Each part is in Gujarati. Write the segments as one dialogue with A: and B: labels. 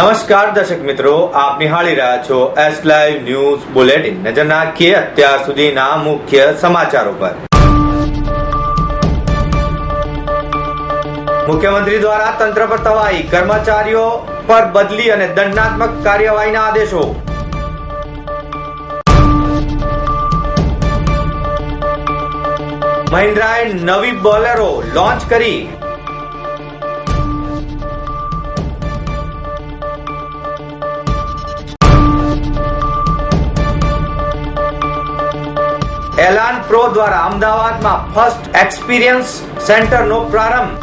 A: નમસ્કાર દર્શક મિત્રો આપ નિહાળી રહ્યા છો એસ લાઈવ ન્યૂઝ બુલેટિન નજર નાખીએ અત્યાર સુધીના મુખ્ય સમાચારો પર મુખ્યમંત્રી દ્વારા તંત્ર પર તવાઈ કર્મચારીઓ પર બદલી અને દંડનાત્મક કાર્યવાહીના આદેશો મહિન્દ્રાએ નવી બોલેરો લોન્ચ કરી એલાન પ્રો દ્વારા અમદાવાદમાં ફર્સ્ટ એક્સપિરિયન્સ સેન્ટરનો પ્રારંભ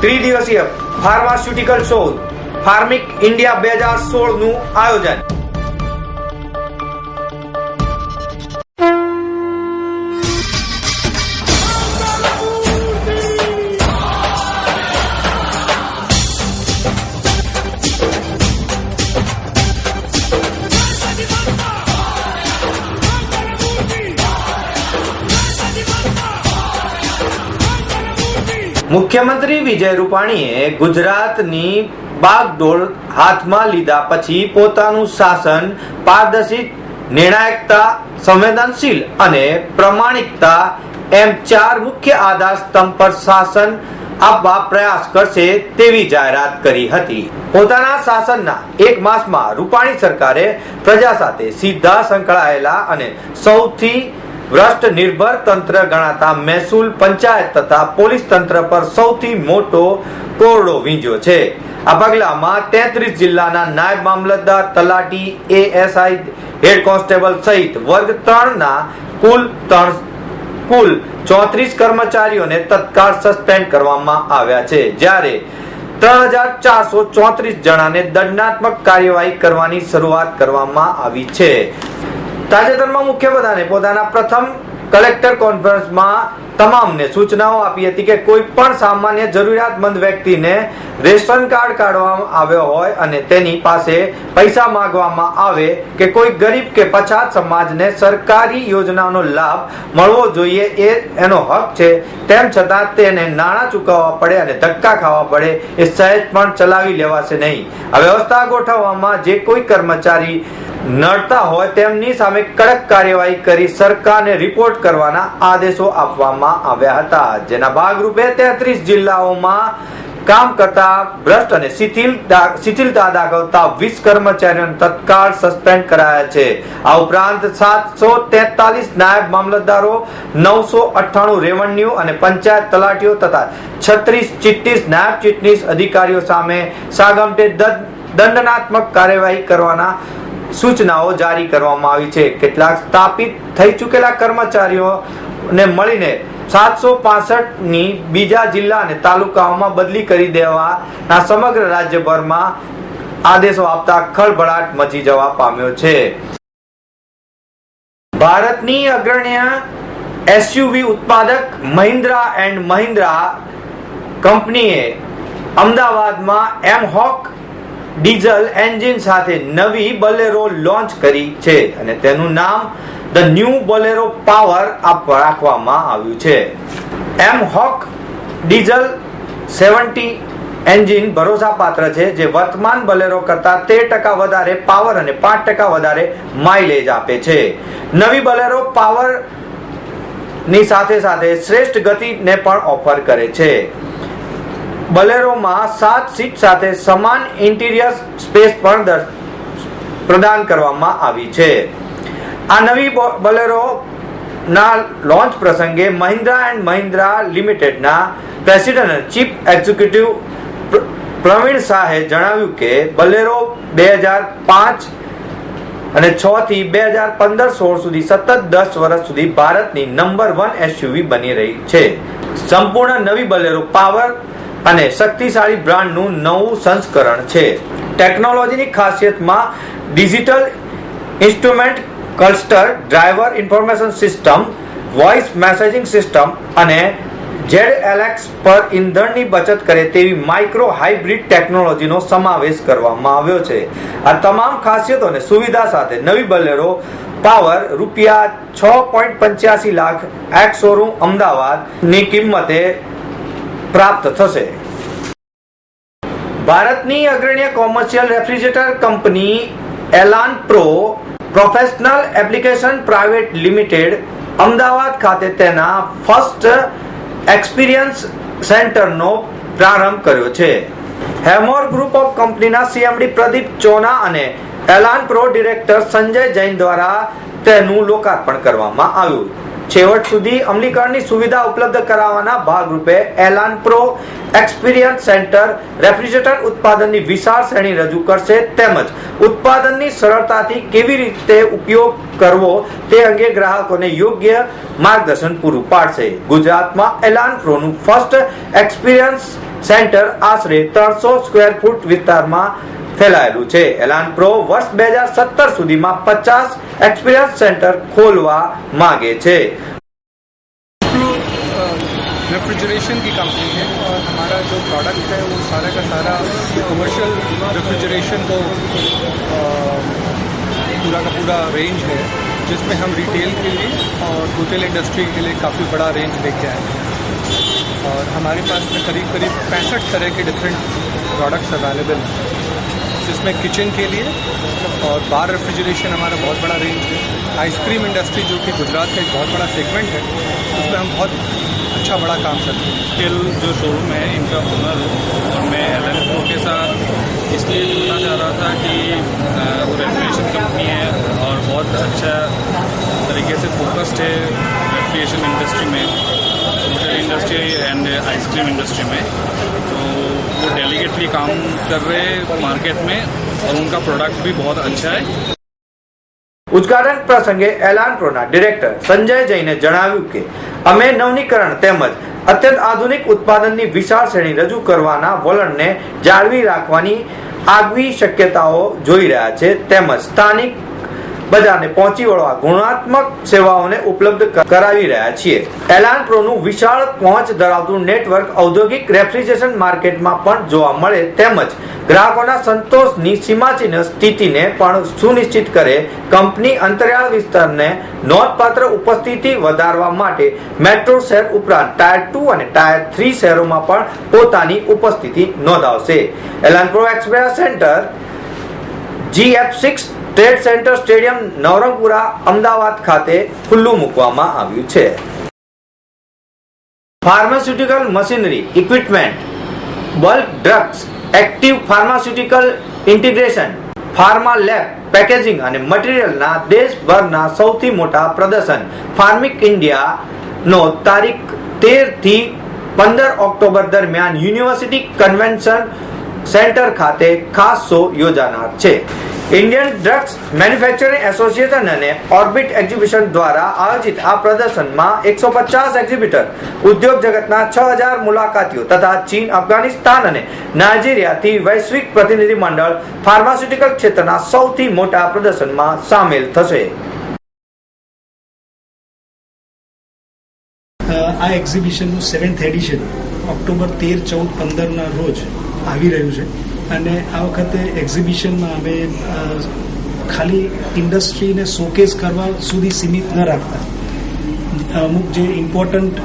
A: ત્રિદિવસીય ફાર્માસ્યુટિકલ શોધ ફાર્મિક ઇન્ડિયા બે હજાર સોળનું આયોજન મુખ્યમંત્રી વિજય રૂપાણીએ ગુજરાતની બાગડોળ હાથમાં લીધા પછી પોતાનું શાસન પારદર્શિત નિર્ણાયકતા સંવેદનશીલ અને પ્રમાણિકતા એમ ચાર મુખ્ય આધાર સ્તંભ પર શાસન આપવા પ્રયાસ કરશે તેવી જાહેરાત કરી હતી પોતાના શાસનના એક માસમાં રૂપાણી સરકારે પ્રજા સાથે સીધા સંકળાયેલા અને સૌથી ભ્રષ્ટ નિર્ભર તંત્ર ગણાતા મહેસૂલ પંચાયત તથા પોલીસ તંત્ર પર સૌથી મોટો કોરડો વીંજ્યો છે આ પગલામાં તેત્રીસ જિલ્લાના નાયબ મામલતદાર તલાટી એએસઆઈ હેડ કોન્સ્ટેબલ સહિત વર્ગ ત્રણના કુલ ત્રણ કુલ ચોત્રીસ કર્મચારીઓને તત્કાળ સસ્પેન્ડ કરવામાં આવ્યા છે જ્યારે ત્રણ હજાર ચારસો ચોત્રીસ જણાને દંડનાત્મક કાર્યવાહી કરવાની શરૂઆત કરવામાં આવી છે તાજેતરમાં મુખ્યપ્રધાને પોતાના પ્રથમ કલેક્ટર કોન્ફરન્સમાં તમામને સૂચનાઓ આપી હતી કે કોઈ પણ સામાન્ય જરૂરિયાતમંદ વ્યક્તિને રેશન કાર્ડ કાઢવામાં આવ્યો હોય અને તેની પાસે પૈસા માંગવામાં આવે કે કોઈ ગરીબ કે પછાત સમાજને સરકારી યોજનાનો લાભ મળવો જોઈએ એ એનો હક છે તેમ છતાં તેને નાણાં ચૂકવવા પડે અને ધક્કા ખાવા પડે એ સહેજ પણ ચલાવી લેવાશે નહીં આ વ્યવસ્થા ગોઠવવામાં જે કોઈ કર્મચારી નડતા હોય તેમની સામે કડક કાર્યવાહી કરી સરકારને રિપોર્ટ કરવાના આદેશો આપવામાં આવ્યા હતા જેના ભાગરૂપે તેત્રીસ જિલ્લાઓમાં કામ કરતા ભ્રષ્ટ અને શિથિલતા દાખવતા વીસ કર્મચારીઓને તત્કાળ સસ્પેન્ડ કરાયા છે આ ઉપરાંત સાતસો તેતાલીસ નાયબ મામલતદારો નવસો અઠ્ઠાણું રેવન્યુ અને પંચાયત તલાટીઓ તથા છત્રીસ ચીટીસ નાયબ ચીટનીસ અધિકારીઓ સામે સાગમટે દંડનાત્મક કાર્યવાહી કરવાના સૂચનાઓ જારી કરવામાં આવી છે કેટલાક સ્થાપિત થઈ ચૂકેલા ને મળીને સાતસો પાસઠની બીજા જિલ્લા અને તાલુકાઓમાં બદલી કરી દેવાના સમગ્ર રાજ્યભરમાં આદેશો આપતા ખળભળાટ મચી જવા પામ્યો છે ભારતની અગ્રણ્ય એસયુવી ઉત્પાદક મહિન્દ્રા એન્ડ મહિન્દ્રા કંપનીએ અમદાવાદમાં એમ હોક ડીઝલ એન્જિન સાથે નવી બલેરો લોન્ચ કરી છે અને તેનું નામ ધ ન્યૂ બલેરો પાવર રાખવામાં આવ્યું છે mHawk diesel seventy engine ભરોસાપાત્ર છે જે વર્તમાન બલેરો કરતાં તેર ટકા વધારે પાવર અને પાંચ ટકા વધારે માઇલેજ આપે છે નવી બલેરો પાવર ની સાથે સાથે શ્રેષ્ઠ ગતિને પણ ઓફર કરે છે બલેરોમાં સાત સીટ સાથે સમાન ઇન્ટિરિયર સ્પેસ પણ પ્રદાન કરવામાં આવી છે આ નવી બલેરો ના લોન્ચ પ્રસંગે મહિન્દ્રા એન્ડ મહિન્દ્રા લિમિટેડના પ્રેસિડેન્ટ ચીફ એક્ઝિક્યુટિવ પ્રવીણ શાહે જણાવ્યું કે બલેરો બે હજાર પાંચ અને છ થી બે હજાર પંદર સોળ સુધી સતત દસ વર્ષ સુધી ભારતની નંબર વન એસયુવી બની રહી છે સંપૂર્ણ નવી બલેરો પાવર અને શક્તિશાળી બ્રાન્ડનું નવું સંસ્કરણ છે ટેકનોલોજીની ખાસિયતમાં digital instrument cluster driver information system voice messaging system અને જેડ એલેક્સ પર ઇંધણની બચત કરે તેવી માઇક્રો હાઇબ્રિડ ટેકનોલોજીનો સમાવેશ કરવામાં આવ્યો છે આ તમામ ખાસિયતોને સુવિધા સાથે નવી બલેરો પાવર રૂપિયા છ પોઈન્ટ પંચ્યાસી લાખ એક્સ શોરૂમ અમદાવાદની કિંમતે પ્રાપ્ત થશે ભારતની અગ્રણી કોમર્શિયલ રેફ્રિજરેટર કંપની એલાન pro professional application private limited Ahmedabad ખાતે તેના ફર્સ્ટ એક્સપિરિયન્સ સેન્ટરનો પ્રારંભ કર્યો છે હેમોર ગ્રુપ ઓફ કંપનીના સીએમડી પ્રદીપ ચોના અને એલાન પ્રો ડિરેક્ટર સંજય જૈન દ્વારા તેનું લોકાર્પણ કરવામાં આવ્યું છેવટ સુધી અમલીકરણની સુવિધા ઉપલબ્ધ કરાવવાના ભાગરૂપે એલાન પ્રો એક્સપિરિયન્સ સેન્ટર રેફ્રિજરેટર ઉત્પાદનની વિશાળ શ્રેણી રજૂ કરશે તેમજ ઉત્પાદનની સરળતાથી કેવી રીતે ઉપયોગ કરવો તે અંગે ગ્રાહકોને યોગ્ય માર્ગદર્શન પૂરું પાડશે ગુજરાતમાં એલાન પ્રોનું ફર્સ્ટ એક્સપિરિયન્સ સેન્ટર આશરે ત્રણસો સ્ક્વેર ફૂટ વિસ્તારમાં ફેલાયેલું છે એલાનપ્રો વર્ષ બે હજાર સત્તર સુધીમાં પચાસ એક્સપિરિયન્સ સેન્ટર ખોલવા માગે છે
B: रेफ्रिजरेशन की कंपनी है और हमारा जो प्रोडक्ट है वो सारा का सारा कमर्शियल रेफ्रिजरेशन को पूरा का पूरा रेंज है जिसमें हम रिटेल के लिए और होटल इंडस्ट्री के लिए काफ़ी बड़ा रेंज लेके आए हैं और हमारे पास में करीब करीब पैंसठ तरह के डिफरेंट प्रोडक्ट्स अवेलेबल हैं जिसमें किचन के लिए और बार रेफ्रिजरेशन हमारा बहुत बड़ा रेंज है आइसक्रीम इंडस्ट्री जो कि गुजरात का एक बहुत बड़ा सेगमेंट है उसमें हम बहुत अच्छा बड़ा काम करते हैं टेल जो शोरूम है इनका ओनर और मैं एल एन के साथ इसलिए जुड़ना चाह रहा था कि वो रेफ्रिजरेशन कंपनी है और बहुत अच्छा तरीके से फोकस्ड है रेफ्रिजरेशन इंडस्ट्री में hotel industry and ice cream industry में तो वो डेलीगेटली काम कर रहे हैं मार्केट में और उनका प्रोडक्ट भी बहुत अच्छा है
A: ઉદઘાટન પ્રસંગે એલાન પ્રોના ડિરેક્ટર સંજય જૈને જણાવ્યું કે અમે નવનીકરણ તેમજ અત્યંત આધુનિક ઉત્પાદનની વિશાળ શ્રેણી રજૂ કરવાના વલણને જાળવી રાખવાની આગવી શક્યતાઓ જોઈ રહ્યા છે તેમજ સ્થાનિક બજારને પહોંચી વળવા ગુણાત્મક સેવાઓને ઉપલબ્ધ કરાવી રહ્યા છીએ એલાન પ્રોનું વિશાળ પહોંચ ધરાવતું નેટવર્ક ઔદ્યોગિક રેફ્રિજરેશન માર્કેટમાં પણ જોવા મળે તેમજ ગ્રાહકોના સંતોષની સીમાચિહ્ન સ્થિતિને પણ સુનિશ્ચિત કરે કંપની અંતરિયાળ વિસ્તારને નોંધપાત્ર ઉપસ્થિતિ વધારવા માટે મેટ્રો શહેર ઉપરાંત ટાયર ટુ અને ટાયર થ્રી શહેરોમાં પણ પોતાની ઉપસ્થિતિ નોંધાવશે Elan pro express center GF six trade center stadium Navrangpura Ahmedabad ખાતે ખુલ્લું મૂકવામાં આવ્યું છે pharmaceutical machinery equipment bulk drugs active pharmaceutical integration pharma lab packaging અને મટીરીયલના દેશભરના સૌથી મોટા પ્રદર્શન ફાર્મિક ઇન્ડિયા નો તારીખ તેર થી પંદર ઓક્ટોબર દરમિયાન યુનિવર્સિટી કન્વેન્શન સેન્ટર ખાતે ખાસ શો યોજાનાર છે ઇન્ડિયન ડ્રગ્સ મેન્યુફેક્ચરિંગ એસોસિએશન અને ઓર્બિટ એક્ઝિબિશન દ્વારા આયોજિત આ પ્રદર્શનમાં એકસો પચાસ એક્ઝિબિટર ઉદ્યોગ જગતના છ હજાર મુલાકાતીઓ તથા ચીન અફઘાનિસ્તાન અને નાઇજીરિયાથી વૈશ્વિક પ્રતિનિધિ મંડળ ફાર્માસ્યુટિકલ ક્ષેત્રના સૌથી મોટા પ્રદર્શનમાં સામેલ થશે
C: આ એક્ઝિબિશનનું સેવન્થ એડિશન ઓક્ટોબર તેર ચૌદ પંદરના રોજ આવી રહ્યું છે અને આ વખતે એક્ઝિબિશનમાં અમે ખાલી ઇન્ડસ્ટ્રીને શોકેસ કરવા સુધી સીમિત ન રાખતા અમુક જે ઇમ્પોર્ટન્ટ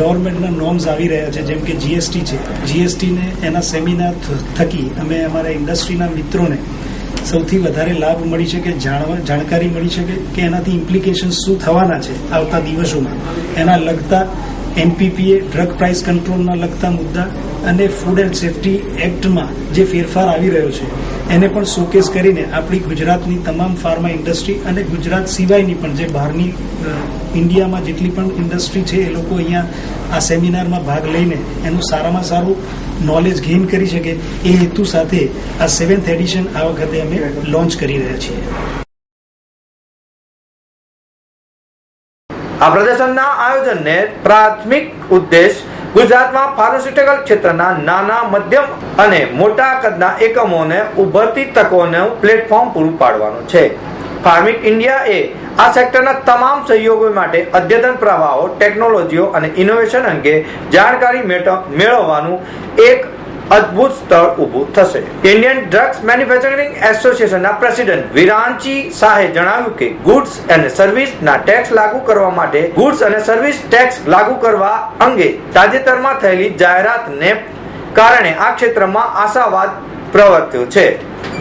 C: ગવર્મેન્ટના નોર્મ્સ આવી રહ્યા છે જેમ કે જીએસટી છે જીએસટીને એના સેમિનાર થકી અમે અમારા ઇન્ડસ્ટ્રીના મિત્રોને સૌથી વધારે લાભ મળી શકે જાણવા જાણકારી મળી શકે કે એનાથી ઇમ્પ્લિકેશન શું થવાના છે આવતા દિવસોમાં એના લગતા એમપીપીએ ડ્રગ પ્રાઇસ કંટ્રોલના લગતા મુદ્દા અને ફૂડ એન્ડ સેફટી એક્ટમાં જે ફેરફાર આવી રહ્યો છે એને પણ શોકેસ કરીને આપણી ગુજરાતની તમામ ફાર્મા ઇન્ડસ્ટ્રી અને ગુજરાત સિવાયની પણ જે બહારની ઇન્ડિયામાં જેટલી પણ ઇન્ડસ્ટ્રી છે એ લોકો અહીંયા આ સેમિનારમાં ભાગ લઈને એનું સારામાં સારું નોલેજ ગેઇન કરી શકે એ હેતુ સાથે આ સેવન્થ એડિશન આ વખતે અમે લોન્ચ કરી રહ્યા છીએ
A: આ પ્રદર્શનના આયોજનને પ્રાથમિક ઉદ્દેશ ગુજરાતમાં ફાર્માસ્યુટિકલ ક્ષેત્રના નાના મધ્યમ અને મોટા કદના એકમોને ઉભરતી તકોનું પ્લેટફોર્મ પૂરું પાડવાનું છે ફાર્મિક ઇન્ડિયા એ આ સેક્ટરના તમામ સહયોગો માટે અદ્યતન પ્રવાહો ટેકનોલોજીઓ અને ઇનોવેશન અંગે જાણકારી મેળવવાનું એક અદ્ભુત સ્થળ ઊભું થશે ઇન્ડિયન ડ્રગ્સ મેન્યુફેક્ચરિંગ એસોસિએશનના પ્રેસિડેન્ટ વિરાંચી શાહે જણાવ્યું કે ગુડ્સ અને સર્વિસના ટેક્સ લાગુ કરવા માટે ગુડ્સ અને સર્વિસ ટેક્સ લાગુ કરવા અંગે તાજેતરમાં થયેલી જાહેરાતને કારણે આ ક્ષેત્રમાં આશાવાદ પ્રવર્ત્યો છે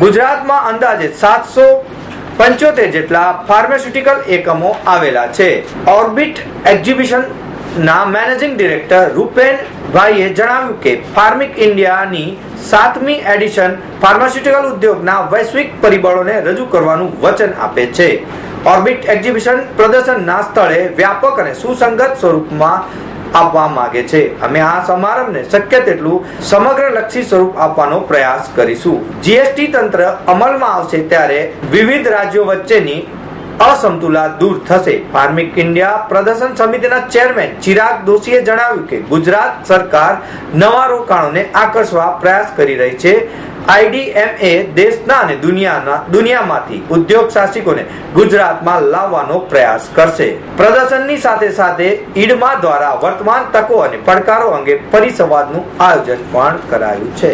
A: ગુજરાતમાં અંદાજે સાતસો પંચોતેર જેટલા ફાર્માસ્યુટિકલ એકમો આવેલા છે ઓર્બિટ એક્ઝિબિશન ના મેનેજિંગ ડિરેક્ટર રૂપેન ભાઈએ જણાવ્યું કે ફાર્મિક ઇન્ડિયાની સાતમી એડિશન ફાર્માસ્યુટિકલ ઉદ્યોગના વૈશ્વિક પરિબળોને રજૂ કરવાનું વચન આપે છે ઓર્બિટ એક્ઝિબિશન પ્રદર્શનના સ્થળે વ્યાપક અને સુસંગત સ્વરૂપમાં આપવા માંગે છે અમે આ સમારંભને શક્ય તેટલું સમગ્ર લક્ષી સ્વરૂપ આપવાનો પ્રયાસ કરીશું જીએસટી તંત્ર અમલમાં આવશે ત્યારે વિવિધ રાજ્યો વચ્ચેની અસમતુલા દૂર થશે ફાર્મિક ઇન્ડિયા પ્રદર્શન સમિતિના ચેરમેન ચિરાગ દોશીએ જણાવ્યું કે ગુજરાત સરકાર નવા રોકાણોને આકર્ષવા પ્રયાસ કરી રહી છે આઈડીએમએ દેશના અને દુનિયાના દુનિયામાંથી ઉદ્યોગ સાહસિકોને ગુજરાતમાં લાવવાનો પ્રયાસ કરશે પ્રદર્શનની સાથે સાથે ઈડમા દ્વારા વર્તમાન તકો અને પડકારો અંગે પરિસંવાદનું આયોજન પણ કરાયું છે